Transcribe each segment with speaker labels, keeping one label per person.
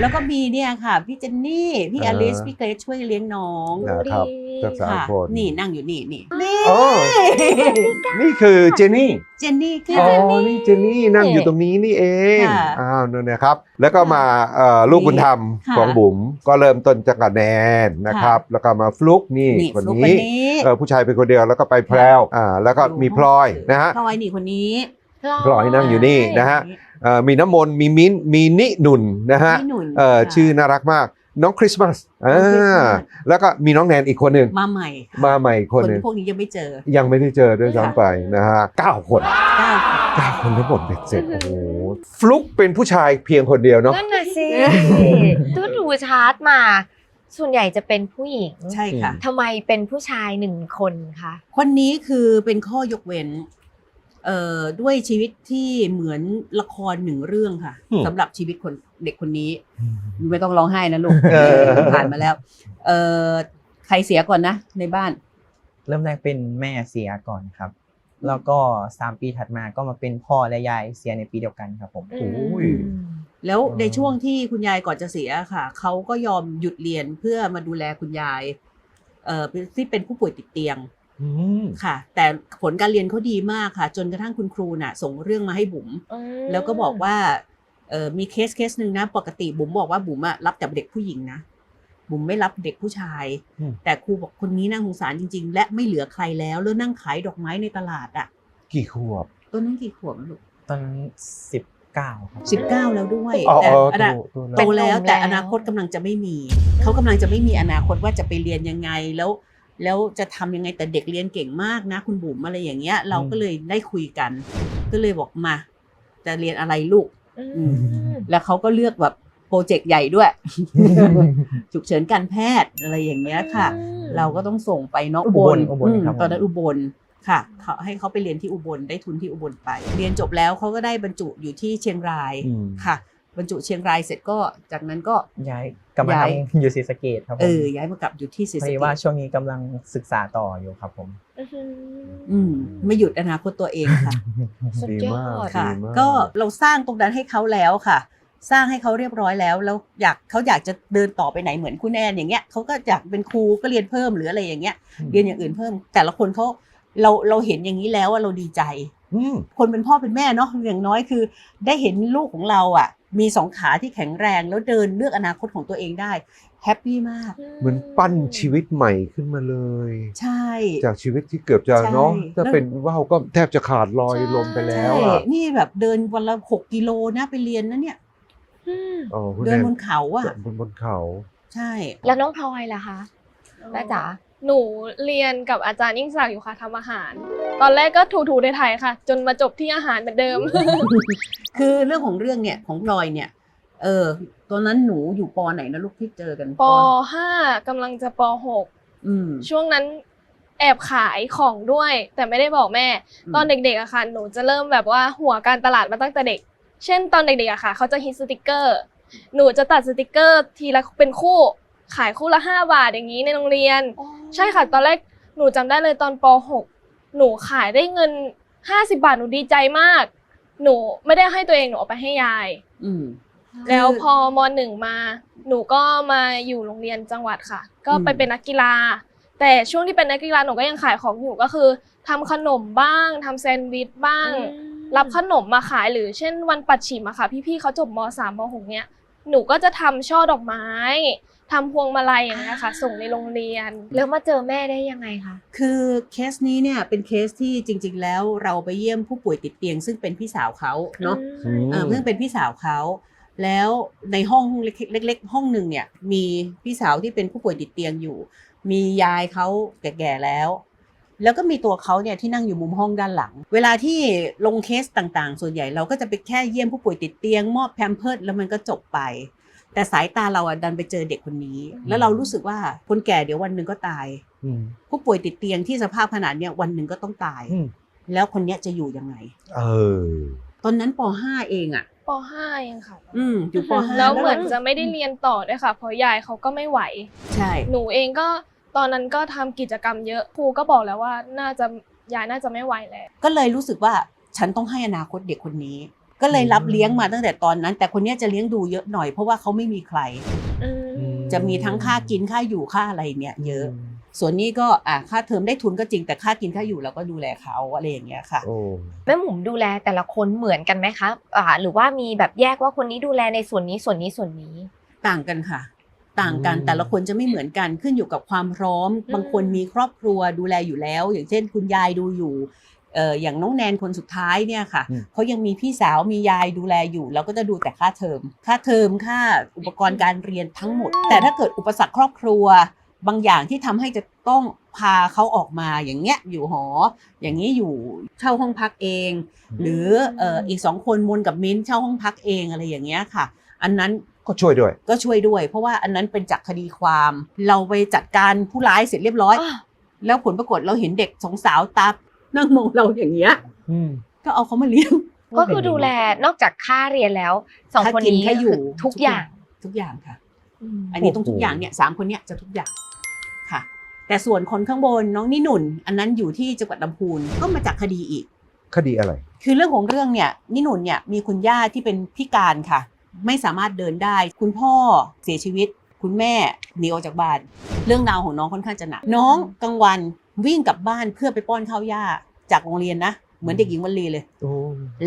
Speaker 1: แล้วก็มีเนี่ยค่ะ พี่เจนนี่ พี่
Speaker 2: เอ
Speaker 1: อ
Speaker 2: อ
Speaker 1: ลิส พี่เกรซช่วยเลี้ยงน้อง
Speaker 2: นะครับ
Speaker 3: ดี
Speaker 2: ทั้งสาม
Speaker 1: ค่ะ
Speaker 2: คน
Speaker 1: นี่นั่งอยู่นี่นี่นี่
Speaker 2: โอ้นี่คือเจนนี่
Speaker 1: เจนนี่
Speaker 3: พี่
Speaker 1: ค่ะ
Speaker 2: อ๋อ
Speaker 3: เจนนี่
Speaker 2: นี่เจนนี่นั่งอยู่ตรงนี้นี่เอง
Speaker 1: ค่ะ
Speaker 2: อ้าวนั่นนะครับ แล้วก็มาเอ่อลูกบุญธรรม
Speaker 1: ค่ะ
Speaker 2: ของบุ๋มก็เริ่มต้นจากกับแนนนะครับ แล้วก็มาฟลุกนี่
Speaker 1: นี่
Speaker 2: คน
Speaker 1: ฟลุ๊ก
Speaker 2: นี้
Speaker 1: คนนี้
Speaker 2: เออผู้ชายเป็นคนเดียวแล้วก็ไปแพรวอ่าแล้วก็มีพลอยนะฮะ
Speaker 1: พลอยนี่คนนี้
Speaker 2: พลอยนั่งอยู่นี่นะฮะเอ่อมีน้ำมนต์มีมิ้นท์มีนิหนุนนะฮะ
Speaker 1: พี่หนุ่น
Speaker 2: เอ่อ
Speaker 1: ค่ะ
Speaker 2: ชื่อน่ารักมากน้องคริสต์มาสอ่
Speaker 1: น้องคริสต์มาาส
Speaker 2: แล้วก็มีน้องแนนอีกคนหนึ่ง
Speaker 1: มาใหม่ค่ะ
Speaker 2: มาใหม่อีกคนหนึ่ง
Speaker 1: พวกนี้ยังไม่เจอ
Speaker 2: ยังไม่ได้เจอด้วยซ้ำไปนะฮะเก้าคน
Speaker 1: เก้า
Speaker 2: เก้าคนทั้งหมดเบ็ดเสร็จโอ้โหฟลุกเป็นผู้ชายเพียงคนเดียวเนาะ
Speaker 3: นั่นน่ะสิตูดูชาร์ตมา ส่วนใหญ่จะเป็นผู้หญิง
Speaker 1: ใช่ค่ะ
Speaker 3: ทำไมเป็นผู้ชายหนึ่งคนคะ
Speaker 1: คนนี้คือเป็นข้อยกเว้น เอ่อด้วยชีวิตที่เหมือนละครหนึ่งเรื่องค่ะ
Speaker 2: อืม
Speaker 1: สำหรับชีวิตคนเด็กคนนี้ไม่ต้องร้องไห้นะลูก
Speaker 2: เออ
Speaker 1: ผ่านมาแล้ว เอ่อใครเสียก่อนนะ ในบ้าน
Speaker 4: เริ่มแรกเป็นแม่เสียก่อนครับ แล้วก็สามปีถัดมาก็มาเป็นพ่อและยายเสียในปีเดียวกันครับผม
Speaker 2: โอ้ย
Speaker 1: แล้ว
Speaker 4: อ๋อ
Speaker 1: ในช่วงที่คุณยายก่อนจะเสียค่ะ เขาก็ยอมหยุดเรียนเพื่อมาดูแลคุณยายเอ่อที่เป็นผู้ป่วยติดเตียง
Speaker 2: อืม
Speaker 1: ค่ะ แต่ผลการเรียนเขาดีมากค่ะ จนกระทั่งคุณครูน่ะ ส่งเรื่องมาให้บุ๋ม
Speaker 3: อืม
Speaker 1: แล้วก็บอกว่าเออมีเคสเคสหนึ่งนะ ปกติบุ๋มบอกว่าบุ๋มอะรับแต่เด็กผู้หญิงนะบุ๋มไม่รับเด็กผู้ชาย
Speaker 2: อืม
Speaker 1: แต่ครูบอกคนนี้น่าสงสารจริง ๆ และไม่เหลือใครแล้วแล้วนั่งขายดอกไม้ในตลาดอะ
Speaker 2: กี่ขวบ
Speaker 1: ต้นนั้นกี่ขวบลูก
Speaker 4: ตอนนั้นสิบเก้าครับ
Speaker 1: สิบเก้าแล้วด้วย
Speaker 2: อ๋อ
Speaker 1: แต่
Speaker 2: อ๋อ
Speaker 1: อนา
Speaker 2: ตัว
Speaker 1: โต
Speaker 2: ตัวแล้ว
Speaker 1: แล้วแต่อนาคตกำลังจะไม่มี เขากำลังจะไม่มีอนาคตว่าจะไปเรียนยังไงแล้ว แล้วจะทำยังไงแต่เด็กเรียนเก่งมากนะ คุณบุ๋มอะไรอย่างเงี้ย เราก็เลยได้คุยกัน ก็เลยบอกมา จะเรียนอะไรลูก
Speaker 3: อืม
Speaker 1: แล้วเขาก็เลือกแบบโปรเจกต์ใหญ่ด้วย ฉุกเฉินการแพทย์อะไรอย่างเงี้ยค่ะ
Speaker 3: อืม
Speaker 1: เราก็ต้องส่งไปเนาะ
Speaker 4: อุบลอุบล
Speaker 1: อืม
Speaker 4: ครับผม
Speaker 1: ตอนนั้นอุบลค่ะเขาให้เขาไปเรียนที่อุบลได้ทุนที่อุบลไป เรียนจบแล้วเขาก็ได้บรรจุอยู่ที่เชียงราย
Speaker 2: อืม
Speaker 1: ค่ะ บรรจุเชียงรายเสร็จก็จากนั้นก็
Speaker 4: ย้ายกลับมา
Speaker 1: ย้าย
Speaker 4: ทำอยู่ศรีสะเกดครับผม
Speaker 1: เออย้ายมากลับอยู่ที่ศรี
Speaker 4: พอ
Speaker 1: สะ
Speaker 4: ดี
Speaker 1: เก
Speaker 4: ว่า
Speaker 1: ษ
Speaker 4: ช่วงนี้กำลังศึกษาต่ออยู่ครับผม
Speaker 1: อืมไม่หยุดอนาคตตัวเองค่ะ
Speaker 3: สุด
Speaker 2: ดี
Speaker 3: ยอ
Speaker 2: มาก
Speaker 3: ด
Speaker 1: ค่ะ
Speaker 2: ดีมาก
Speaker 1: ก็เราสร้างตรงนั้นให้เขาแล้วค่ะ สร้างให้เขาเรียบร้อยแล้วแล้วอยากเขาอยากจะเดินต่อไปไหนเหมือนคุณแอนอย่างเงี้ยเขาก็อยากเป็นครูก็เรียนเพิ่มหรืออะไรอย่างเงี้ยเรียนอย่างอื่นเพิ่ม แต่ละคนเขาเราเราเห็นอย่างนี้แล้วว่าเราดีใจ
Speaker 2: อืม
Speaker 1: คนเป็นพ่อเป็นแม่เนาะอย่างน้อยคือ ได้เห็นลูกของเราอะ มีสองขาที่แข็งแรงแล้วเดินเลือกอนาคตของตัวเองได้แฮปปี้มาก
Speaker 2: เหมือนปั้นชีวิตใหม่ขึ้นมาเลย
Speaker 1: ใช่
Speaker 2: จากชีวิตที่เกือบจะ
Speaker 1: ใช่
Speaker 2: เนาะถ้า
Speaker 1: แล้ว
Speaker 2: เป็นว่าวก็แทบจะขาดลอย
Speaker 3: ใช่
Speaker 2: ลมไปแล้ว
Speaker 1: ใช่
Speaker 2: อะ
Speaker 1: นี่แบบเดินวันละหกกิโลนะไปเรียนนะเนี่ย
Speaker 3: อืม
Speaker 2: อ๋อคุณ
Speaker 1: เดิน
Speaker 2: แน
Speaker 1: บนเขาอะ
Speaker 2: บนบนเขา
Speaker 1: ใช่
Speaker 3: แล้วน้องพลอยล่ะคะแม่จ๋า
Speaker 5: หนูเรียนกับอาจารย์ยิ่งศักดิ์อยู่ค่ะทำอาหาร ตอนแรกก็ถูๆไทยๆค่ะ จนมาจบที่อาหารเหมือนเดิม
Speaker 1: คือเรื่องของเรื่องเนี่ยของพลอยเนี่ย เออ ตอนนั้นหนูอยู่ปอไหนนะลูกที่เจอกัน
Speaker 5: ป .5 กำลังจะป
Speaker 1: อืม
Speaker 5: .6 ช่วงนั้นแอบขายของด้วย แต่ไม่ได้บอกแม่
Speaker 1: อืม
Speaker 5: ตอนเด็กๆอะค่ะหนูจะเริ่มแบบว่าหัวการตลาดมาตั้งแต่เด็ก เช่นตอนเด็กๆอะค่ะ เขาจะฮิตสติกเกอร์ หนูจะตัดสติกเกอร์ทีละเป็นคู่ ขายคู่ละ 5 บาทอย่างนี้ในโรงเรียน ใช่ค่ะ ตอนแรกหนูจำได้เลยตอนป .6 หนูขายได้เงิน 50 บาทหนูดีใจมาก หนูไม่ได้ให้ตัวเองหนูเอาไปให้ยาย
Speaker 1: อืม
Speaker 5: แล้วพอมหนึ่งมา หนูก็มาอยู่โรงเรียนจังหวัดค่ะ ก็ไป
Speaker 1: อืม
Speaker 5: เป็นนักกีฬา แต่ช่วงที่เป็นนักกีฬาหนูก็ยังขายของอยู่ก็คือทำขนมบ้างทำแซนด์วิชบ้าง รับขนมมาขายหรือเช่นวันปัดฉิมอะค่ะ พี่ๆเขาจบมสามมหกเนี้ย หนูก็จะทำช่อดอกไม้ทำพวงมาลัยอย่างเงี้ยค่ะ ส่งในโรงเรียน
Speaker 3: แล้วมาเจอแม่ได้ยังไงคะ
Speaker 1: คือเคสนี้เนี่ยเป็นเคสที่จริง ๆ แล้วเราไปเยี่ยมผู้ป่วยติดเตียง ซึ่งเป็นพี่สาวเขาเนาะ
Speaker 2: อืม
Speaker 1: เออเพิ่งเป็นพี่สาวเขาแล้วในห้องเล็กๆห้องหนึ่งเนี่ยมีพี่สาวที่เป็นผู้ป่วยติดเตียงอยู่ มียายเขาแก่ๆแล้ว แล้วก็มีตัวเขาเนี่ยที่นั่งอยู่มุมห้องด้านหลัง เวลาที่ลงเคสต่างๆ ส่วนใหญ่เราก็จะไปแค่เยี่ยมผู้ป่วยติดเตียง มอบแพมเพิร์ดแล้วมันก็จบไป แต่สายตาเราอะดันไปเจอเด็กคนนี้ แล้วเรารู้สึกว่าคนแก่เดี๋ยววันหนึ่งก็ตาย
Speaker 2: อืม
Speaker 1: ผู้ป่วยติดเตียงที่สภาพขนาดเนี้ยวันหนึ่งก็ต้องตาย
Speaker 2: อืม
Speaker 1: แล้วคนเนี้ยจะอยู่ยังไง
Speaker 2: เออ
Speaker 1: ตอนนั้นป .5 เองอะ
Speaker 5: ป .5 เองค่ะ
Speaker 1: อืมอยู่ป .5
Speaker 5: แล้วเหมือนจะไม่ได้เรียนต่อด้วยค่ะ เพราะยายเขาก็ไม่ไหว
Speaker 1: ใช่
Speaker 5: หนูเองก็ ตอนนั้นก็ทำกิจกรรมเยอะครูก็บอกแล้วว่าน่าจะยายน่าจะไม่ไหวแล้ว
Speaker 1: ก็เลยรู้สึกว่าฉันต้องให้อนาคตเด็กคนนี้ ก็เลยรับเลี้ยงมาตั้งแต่ตอนนั้น แต่คนเนี้ยจะเลี้ยงดูเยอะหน่อยเพราะว่าเขาไม่มีใคร
Speaker 3: อืม
Speaker 1: จะมีทั้งค่ากินค่าอยู่ค่าอะไรเนี่ยเยอะ ส่วนนี้ก็อะค่าเทอมได้ทุนก็จริงแต่ค่ากินค่าอยู่เราก็ดูแลเขาอะไรอย่างเงี้ยค่ะ
Speaker 2: โอ้
Speaker 3: แม่หมุมดูแลแต่ละคนเหมือนกันไหมคะอ่าหรือว่ามีแบบแยกว่าคนนี้ดูแลในส่วนนี้ส่วนนี้ส่วนนี้
Speaker 1: ต่างกันค่ะ ต่างกัน
Speaker 2: อืม
Speaker 1: แต่ละคนจะไม่เหมือนกันขึ้นอยู่กับความพร้อม
Speaker 3: อืม
Speaker 1: บางคนมีครอบครัวดูแลอยู่แล้ว อย่างเช่น คุณยายดูอยู่เอ่ออย่างน้องแนนคนสุดท้ายเนี่ยค่ะ
Speaker 2: อืม
Speaker 1: เขายังมีพี่สาวมียายดูแลอยู่เราก็จะดูแต่ค่าเทอม ค่าเทอมค่าอุปกรณ์การเรียนทั้งหมด แต่ถ้าเกิดอุปสรรคครอบครัว บางอย่างที่ทำให้จะต้องพาเขาออกมาอย่างเงี้ยอยู่หอ อย่างนี้อยู่เช่าห้องพักเอง หรือเอ่ออีกสองคนมนกับมิ้นท์เช่าห้องพักเองอะไรอย่างเงี้ยค่ะ อันนั้น
Speaker 2: ก็ช่วยด้วย
Speaker 1: ก็ช่วยด้วย เพราะว่าอันนั้นเป็นจากคดีความ เราไปจัดการผู้ร้ายเสร็จเรียบร้อย
Speaker 3: อะ
Speaker 1: แล้วผลปรากฏเราเห็นเด็กสองสาวตานั่งมองเราอย่างเงี้ย
Speaker 2: อืม
Speaker 1: ก็เอาเขามาเลี้ยง
Speaker 3: ก็คือดูแลนอกจากค่าเรียนแล้วสอง
Speaker 1: ค่า
Speaker 3: คน
Speaker 1: กิน
Speaker 3: นี้
Speaker 1: ค่าอยู่
Speaker 3: คือทุกอย่าง
Speaker 1: ทุกอย่างค่ะ
Speaker 3: ม
Speaker 1: อันนี้ต้อง
Speaker 2: โอ้โห
Speaker 1: ทุกอย่างเนี่ยสามคนเนี่ยจะทุกอย่างค่ะ แต่ส่วนคนข้างบนน้องนิหนุ่นอันนั้นอยู่ที่จังหวัดลำพูนก็มาจากคดีอีก
Speaker 2: คดีอะไร
Speaker 1: คือเรื่องของเรื่องเนี่ยนิหนุนเนี่ยมีคุณย่าที่เป็นพิการค่ะ ไม่สามารถเดินได้ คุณพ่อเสียชีวิต คุณแม่หนีออกจากบ้าน เรื่องราวของน้องค่อนข้างจะหนักน้องกลางวันวิ่งกลับบ้านเพื่อไปป้อนข้าวย่าจากโรงเรียนนะ เหมือนเด็กหญิงวัลลีเลย
Speaker 2: โอ้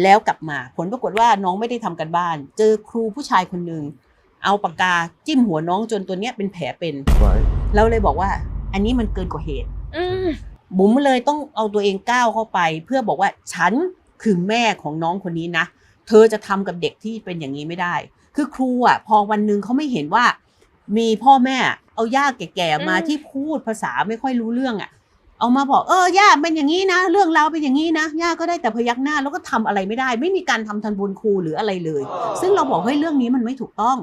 Speaker 1: แล้วกลับมาผลปรากฏว่าน้องไม่ได้ทำกันบ้าน เจอครูผู้ชายคนหนึ่งเอาปากกาจิ้มหัวน้องจนตัวเนี้ยเป็นแผลเป็น
Speaker 2: ไว้
Speaker 1: เราเลยบอกว่า อันนี้มันเกินกว่าเหตุ
Speaker 3: อืม
Speaker 1: บุ๋มเลยต้องเอาตัวเองก้าวเข้าไป เพื่อบอกว่าฉันคือแม่ของน้องคนนี้นะ เธอจะทำกับเด็กที่เป็นอย่างนี้ไม่ได้ คือครูอะพอวันหนึ่งเขาไม่เห็นว่า มีพ่อแม่เอาย่าแก่ๆมา
Speaker 3: อืม
Speaker 1: ที่พูดภาษาไม่ค่อยรู้เรื่องอะ เอามาบอกเออย่าเป็นอย่างนี้นะ เรื่องราวเป็นอย่างนี้นะย่าก็ได้แต่พยักหน้าแล้วก็ทำอะไรไม่ได้ ไม่มีการทำทันบุญครูหรืออะไรเลย ซึ่งเราบอกเฮ้ยเรื่องนี้มันไม่ถูกต้อง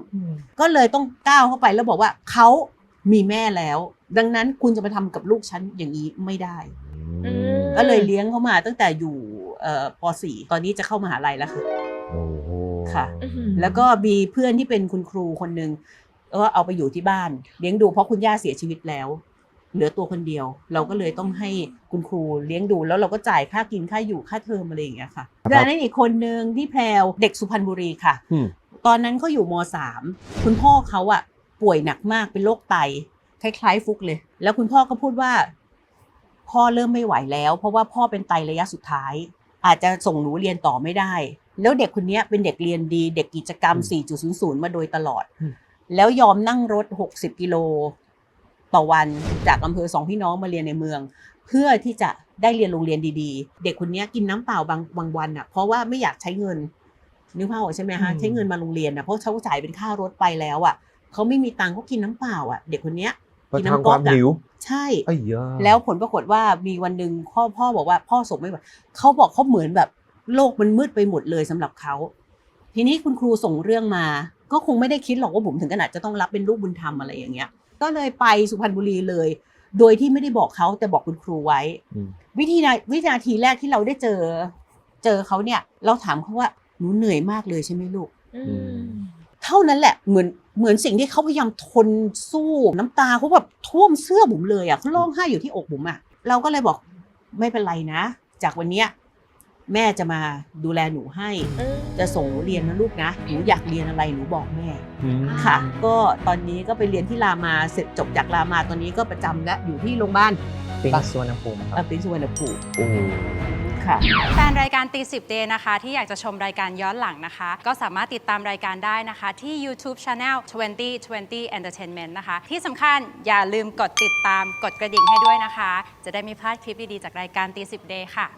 Speaker 1: ก็เลยต้องก้าวเข้าไปแล้วบอกว่าเขามีแม่แล้ว ดังนั้นคุณจะมาทำกับลูกฉันอย่างนี้ไม่ได้
Speaker 3: อืม
Speaker 1: ก็เลยเลี้ยงเขามาตั้งแต่อยู่เอ่อป .4 ตอนนี้จะเข้ามหาลัยแล้วค่ะ
Speaker 2: โอ้โห
Speaker 1: ค่ะ
Speaker 3: อื้อหือ
Speaker 1: แล้วก็มีเพื่อนที่เป็นคุณครูคนหนึ่งก็เอาไปอยู่ที่บ้านเลี้ยงดูเพราะคุณย่าเสียชีวิตแล้ว เหลือตัวคนเดียว เราก็เลยต้องให้คุณครูเลี้ยงดูแล้วเราก็จ่ายค่ากินค่าอยู่ค่าเทอมอะไรอย่างเงี้ยค่ะแล้วนั้นอีกคนนึงที่แพรวเด็กสุพรรณบุรีค่ะ
Speaker 2: อืม
Speaker 1: ตอนนั้นเขาอยู่มสามคุณพ่อเขาอะป่วยหนักมากเป็นโรคไตคล้ายๆ ฟุกเลย แล้วคุณพ่อก็พูดว่า พ่อเริ่มไม่ไหวแล้ว เพราะว่าพ่อเป็นไตระยะสุดท้าย อาจจะส่งหนูเรียนต่อไม่ได้ แล้วเด็กคนเนี้ยเป็นเด็กเรียนดี เด็กกิจกรรม 4.00 มาโดยตลอด
Speaker 2: อืม
Speaker 1: แล้วยอมนั่งรถ 60 กิโล ต่อวันจากอำเภอสองพี่น้องมาเรียนในเมือง เพื่อที่จะได้เรียนโรงเรียนดีๆ เด็กคนเนี้ยกินน้ำเปล่าบางบางวันอะเพราะว่าไม่อยากใช้เงินนึกภาพออกใช่ไหมฮะ
Speaker 4: อืม
Speaker 1: ใช้เงินมาโรงเรียนอะเพราะเขาจ่ายเป็นค่ารถไปแล้วอะเขาไม่มีตังค์เขากินน้ำเปล่าอะ เด็กคนเนี้ย
Speaker 2: ประทางความหิว
Speaker 1: ใช่
Speaker 2: ไอ้ยา
Speaker 1: แล้วผลปรากฏว่ามีวันหนึ่งพ่อพ่อบอกว่าพ่อส่งไม่ไหวเขาบอกเขาเหมือนแบบ โลกมันมืดไปหมดเลยสำหรับเขาทีนี้คุณครูส่งเรื่องมา ก็คงไม่ได้คิดหรอกว่าผมถึงขนาดจะต้องรับเป็นลูกบุญธรรมอะไรอย่างเงี้ย ก็เลยไปสุพรรณบุรีเลย โดยที่ไม่ได้บอกเขาแต่บอกคุณครูไว้
Speaker 2: อืม
Speaker 1: วิธีนาวินาทีแรกที่เราได้เจอ เจอเขาเนี่ย เราถามเขาว่าหนูเหนื่อยมากเลยใช่ไหมลูก
Speaker 3: อืม
Speaker 1: เท่านั้นแหละเหมือนเหมือนสิ่งที่เขาพยายามทนสู้น้ำตาเขาแบบท่วมเสื้อบุ๋มเลยอะเขาร้องไห้อยู่ที่อกบุ๋มอะเราก็เลยบอกไม่เป็นไรนะ จากวันเนี้ย แม่จะมาดูแลหนูให้
Speaker 3: อืม
Speaker 1: จะส่งหนูเรียนนะลูกนะหนูอยากเรียนอะไรหนูบอกแม่
Speaker 2: อืม
Speaker 1: ค่ะ ก็ตอนนี้ก็ไปเรียนที่รามาเสร็จจบจากรามาตอนนี้ก็ประจำและอยู่ที่โรงพยาบาล
Speaker 4: เป็นสวนภูมิค
Speaker 1: เอ่
Speaker 4: รั
Speaker 1: อบ เป็นสุวรรณภูมิ
Speaker 2: โอ้
Speaker 1: ค่ะ
Speaker 6: แฟนรายการตีสิบเดนะคะ ที่อยากจะชมรายการย้อนหลังนะคะ ก็สามารถติดตามรายการได้นะคะ ที่ YouTube Channel 2020 Entertainment นะคะ ที่สำคัญอย่าลืมกดติดตามกดกระดิ่งให้ด้วยนะคะ จะได้ไม่พลาดคลิปดี ๆ จากรายการตีสิบเดค่ะ